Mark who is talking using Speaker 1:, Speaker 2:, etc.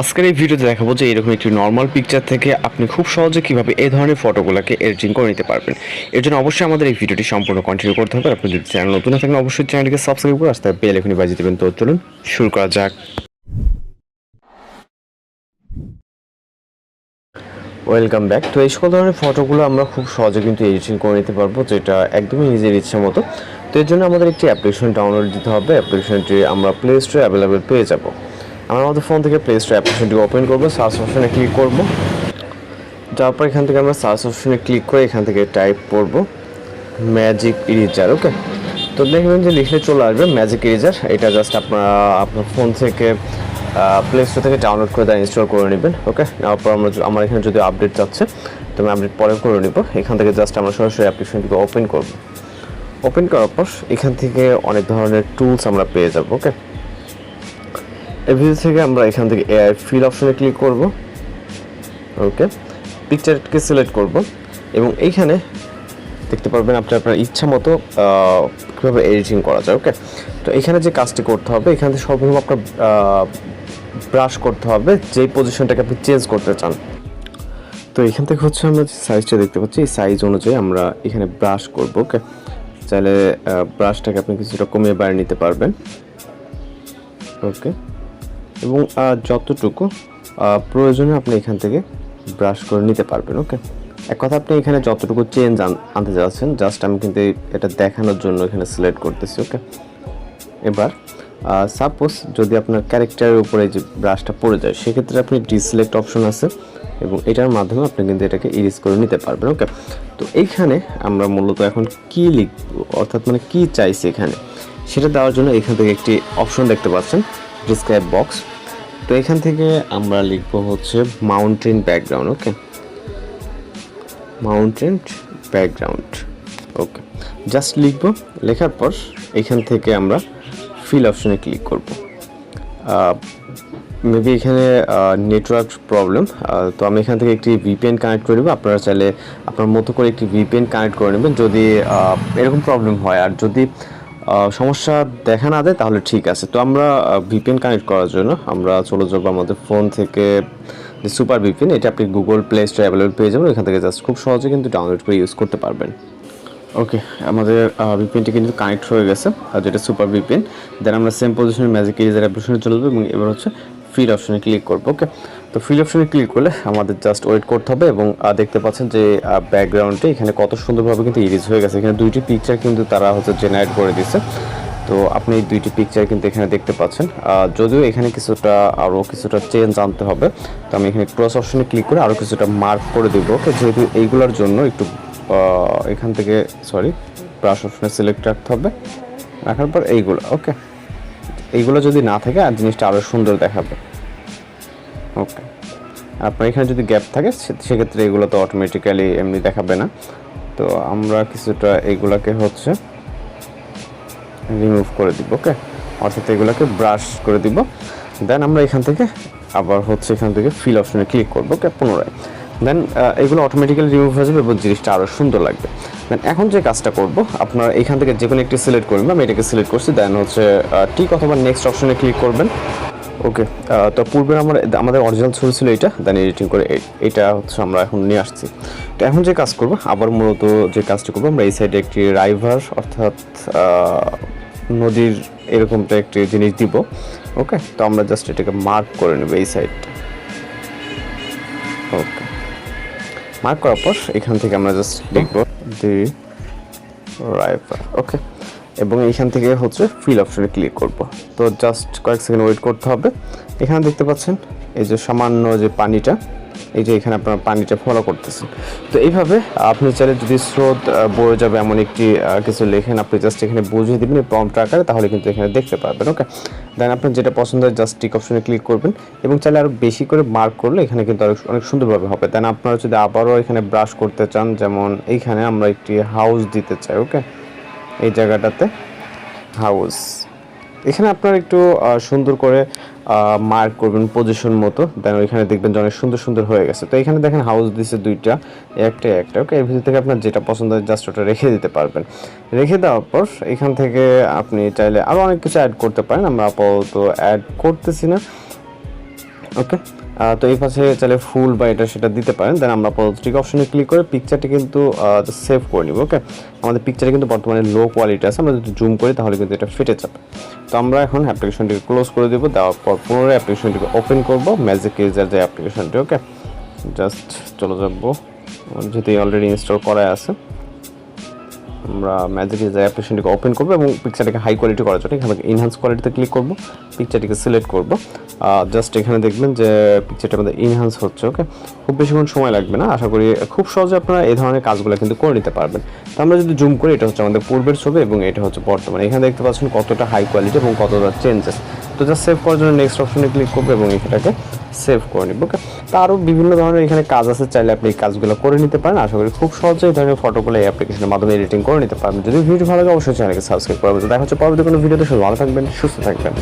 Speaker 1: আজকের এই ভিডিওতে দেখাবো যে এরকম একটি নর্মাল পিকচার থেকে আপনি খুব সহজে কীভাবে এই ধরনের ফটোগুলোকে এডিটিং করে নিতে পারবেন। এর জন্য অবশ্যই আমাদের এই ভিডিওটি সম্পূর্ণ কন্টিনিউ করতে হবে। আপনি যদি চ্যানেল নতুন থাকেন, অবশ্যই চ্যানেলটিকে সাবস্ক্রাইব করে আসতে বেল এখনই বাজিয়ে দেবেন। তো চলুন শুরু করা যাক। ওয়েলকাম ব্যাক তো এই সকল ধরনের ফটোগুলো আমরা খুব সহজে কিন্তু এডিটিং করে নিতে পারব, যেটা একদমই নিজের ইচ্ছে মতো। তো এর জন্য আমাদের একটি অ্যাপ্লিকেশন ডাউনলোড দিতে হবে। অ্যাপ্লিকেশনটি আমরা প্লে স্টোরে অ্যাভেলেবেল পেয়ে যাব। আমরা আমাদের ফোন থেকে প্লে স্টোর অ্যাপ্লিকেশনটি ওপেন করব সার্চ অপশনে ক্লিক করব। যাওয়ার পর এখান থেকে আমরা সার্চ অপশনে ক্লিক করে এখান থেকে টাইপ করব ম্যাজিক ইরেজার ওকে তো দেখবেন যে লিখলে চলে আসবে ম্যাজিক ইরেজার এটা জাস্ট আপনারা, আপনার ফোন থেকে প্লে স্টোর থেকে ডাউনলোড করে দেন ইনস্টল করে নেবেন ওকে নেওয়ার পর আমরা আমার এখানে যদি আপডেট যাচ্ছে, তো আমি আপডেট পরে করে নিব। এখান থেকে জাস্ট আমরা সরাসরি অ্যাপ্লিকেশনটিকে ওপেন করব। ওপেন করার পর এখান থেকে অনেক ধরনের টুলস আমরা পেয়ে যাব ওকে ভিডিও থেকে আমরা এখান থেকে এআই ফিল অপশনে ক্লিক করব। ওকে পিকচারকে সিলেক্ট করব। এবং এইখানে দেখতে পারবেন আপনি আপনার ইচ্ছা মতো কীভাবে এডিটিং করা যায় ওকে তো এখানে যে কাজটি করতে হবে, এখানে থেকে সর্বপ্রথম আপনার ব্রাশ করতে হবে, যেই পজিশনটাকে আপনি চেঞ্জ করতে চান। তো এখান থেকে হচ্ছে আমরা যে সাইজটা দেখতে পাচ্ছি, এই সাইজ অনুযায়ী আমরা এখানে ব্রাশ করব ওকে চাইলে ব্রাশটাকে আপনি কিছুটা কমিয়ে বাড়িয়ে নিতে পারবেন। ওকে এবং যতটুকু প্রয়োজনে আপনি এখান থেকে ব্রাশ করে নিতে পারবেন ওকে এক কথা, আপনি এখানে যতটুকু চেঞ্জ আনতে যাচ্ছেন জাস্ট আমি কিন্তু এটা দেখানোর জন্য এখানে সিলেক্ট করতেছি ওকে এবার সাপোজ যদি আপনার ক্যারেক্টারের উপরে যে ব্রাশটা পড়ে যায়, সেক্ষেত্রে আপনি ডিসিলেক্ট অপশন আছে এবং এটার মাধ্যমে আপনি কিন্তু এটাকে ইরেজ করে নিতে পারবেন ওকে তো এইখানে আমরা মূলত এখন কি লিখব, অর্থাৎ মানে কি চাইছি এখানে? সেটা দেওয়ার জন্য এখান থেকে একটি অপশন দেখতে পাচ্ছেন ডিসক্রাইব বক্স তো এখান থেকে আমরা লিখব হচ্ছে mountain background okay mountain background okay just লিখব, লেখার পর এখান থেকে আমরা ফিল অপশনে ক্লিক করব। মেবি এখানে নেটওয়ার্ক প্রবলেম তো আমি এখান থেকে একটি ভিপিএন কানেক্ট করে দেবো আপনারা চাইলে আপনার মতো করে একটি ভিপিএন কানেক্ট করে নেবেন যদি এরকম প্রবলেম হয়। আর যদি সমস্যা দেখা না দেয়, তাহলে ঠিক আছে। তো আমরা ভিপিএন কানেক্ট করার জন্য আমরা চলে যাব আমাদের ফোন থেকে যে সুপার ভিপিএন এটা আপনি গুগল প্লে স্টোর অ্যাভেলেবল পেয়ে যাবেন। এখান থেকে জাস্ট খুব সহজে কিন্তু ডাউনলোড করে ইউজ করতে পারবেন। ওকে আমাদের ভিপিএনটি কিন্তু কানেক্ট হয়ে গেছে, আর যেটা সুপার ভিপিএন দেন আমরা সেম পজিশনে ম্যাজিক ইরেজার অ্যাপ্লিকেশনে চলে যাব এবং এবার হচ্ছে ফিল অপশনে ক্লিক করব ওকে তো ফিল অপশনে ক্লিক করলে আমাদের জাস্ট ওয়েট করতে হবে এবং দেখতে পাচ্ছেন যে ব্যাকগ্রাউন্ডে এখানে কত সুন্দরভাবে কিন্তু ইরিজ হয়ে গেছে। এখানে দুইটি পিকচার কিন্তু তারা হচ্ছে জেনারেট করে দিছে তো আপনি দুইটি পিকচার কিন্তু এখানে দেখতে পাচ্ছেন। যদিও এখানে কিছুটা আরও কিছুটা চেঞ্জ আনতে হবে, তো আমি এখানে ক্রস অপশনে ক্লিক করে আরও কিছুটা মার্ক করে দেবো ওকে যেহেতু এইগুলোর জন্য একটু এখান থেকে সরি ব্রাশ অপশনে সিলেক্ট রাখতে হবে। রাখার পর এইগুলো ওকে এইগুলো যদি না থাকে, আর জিনিসটা আরও সুন্দর দেখাবে। ওকে আপনার এখানে যদি গ্যাপ থাকে সেক্ষেত্রে এগুলো তো অটোমেটিক্যালি এমনি দেখাবে না। তো আমরা কিছুটা এইগুলাকে হচ্ছে রিমুভ করে দিব ওকে অর্থাৎ এগুলোকে ব্রাশ করে দিব। দেন আমরা এখান থেকে আবার হচ্ছে এখান থেকে ফিল অপশনে ক্লিক করব ওকে পুনরায়। দেন এগুলো অটোমেটিক্যালি রিমুভ হয়ে যাবে এবং জিনিসটা আরও সুন্দর লাগবে। দেন এখন যে কাজটা করব, আপনার এখান থেকে যে কোনো একটি সিলেক্ট করবেন, আমি এটাকে সিলেক্ট করছি। দেন হচ্ছে টিক অথবা নেক্সট অপশনে ক্লিক করবেন। ওকে তো পূর্বে আমার, আমাদের অরিজিনাল ছবি ছিল এটা। দেন এডিটিং করে এটা হচ্ছে আমরা এখন নিয়ে আসছি। তো এখন যে কাজ করব, আবার মূলত যে কাজটা করব, আমরা এই সাইডে একটি রাইভার অর্থাৎ নদীর এরকমটা একটি জিনিস দিব। ওকে তো আমরা জাস্ট এটাকে মার্ক করে নেব এই সাইডটা মার্ক করার পর এখান থেকে আমরা জাস্ট লিখব দি রাইফার ওকে এবং এইখান থেকে হচ্ছে ফিল অপশনে ক্লিক করব। তো জাস্ট কয়েক সেকেন্ড ওয়েট করতে হবে। এখানে দেখতে পাচ্ছেন, এই যে সামান্য যে পানিটা এই যে এখানে আপনার পানিটা ফলো করতেছেন। তো এইভাবে আপনি চাইলে যদি স্রোত বয়ে যাবে এমন একটি কিছু লেখেন, আপনি জাস্ট এখানে বুঝিয়ে দিবেন প্রম্পট আকারে, তাহলে কিন্তু এখানে দেখতে পারবেন ওকে দেন আপনার যেটা পছন্দ হয় জাস্ট টিক অপশনে ক্লিক করবেন এবং চাইলে আরও বেশি করে মার্ক করলে এখানে কিন্তু অনেক সুন্দরভাবে হবে। দেন আপনারা যদি আবারও এখানে ব্রাশ করতে চান, যেমন এইখানে আমরা একটি হাউস দিতে চাই ওকে এই জায়গাটাতে হাউস এখানে আপনার একটু সুন্দর করে মার্ক করবেন পজিশন মতো। দেন ওইখানে দেখবেন যে অনেক সুন্দর সুন্দর হয়ে গেছে। তো এখানে দেখেন হাউস দিছে দুইটা, একটা একটা ওকে এর ভিতর থেকে আপনার যেটা পছন্দ হয় জাস্ট ওটা রেখে দিতে পারবেন। রেখে দেওয়ার পর এখান থেকে আপনি চাইলে আরও অনেক কিছু অ্যাড করতে পারেন। আমরা আপাতত অ্যাড করতেছি না। ওকে তো এই পাশে চাইলে ফুল বা এটা সেটা দিতে পারেন। দেন আমরা পজিটিভ অপশনে ক্লিক করে পিকচারটি কিন্তু সেভ করে নিব ওকে আমাদের পিকচারে কিন্তু বর্তমানে লো কোয়ালিটি আছে। আমরা যদি জুম করি তাহলে কিন্তু এটা ফেটে যাবে। তো আমরা এখন অ্যাপ্লিকেশনটিকে ক্লোজ করে দেবো। দেওয়ার পর পুনরায় অ্যাপ্লিকেশনটিকে ওপেন করব। ম্যাজিক ইউজার যে অ্যাপ্লিকেশনটি ওকে জাস্ট চলে যাব। যেহেতু অলরেডি ইনস্টল করা আছে। আমরা ম্যাজিক ইউজার অ্যাপ্লিকেশনটিকে ওপেন করব এবং পিকচারটাকে হাই কোয়ালিটি করার জন্য এখানে ইনহান্স কোয়ালিটিতে ক্লিক করব। পিকচারটিকে সিলেক্ট করব। জাস্ট এখানে দেখবেন যে পিকচারটা আমাদের ইনহান্স হচ্ছে ওকে খুব বেশিক্ষণ সময় লাগবে না। আশা করি খুব সহজে আপনারা এই ধরনের কাজগুলো কিন্তু করে নিতে পারবেন। তো আমরা যদি জুম করি, এটা হচ্ছে আমাদের পূর্বের ছবি এবং এটা হচ্ছে বর্তমানে। এখানে দেখতে পাচ্ছেন কতটা হাই কোয়ালিটি এবং কতটা চেঞ্জেস তো জাস্ট সেভ করার জন্য নেক্সট অপশনে ক্লিক করব এবং এটাকে সেভ করে নিব ওকে তো আরও বিভিন্ন ধরনের এখানে কাজ আছে, চাইলে আপনি এই কাজগুলো করে নিতে পারেন। আশা করি খুব সহজে এই ধরনের ফটোগুলো এই অ্যাপ্লিকেশনের মাধ্যমে এডিটিং করে নিতে পারবেন। যদি ভিডিওটি ভালো লাগে, অবশ্যই চ্যানেলকে সাবস্ক্রাইব করবেন। দেখা হচ্ছে পরবর্তী কোনো ভিডিওতে সব ভালো থাকবেন, সুস্থ থাকবেন।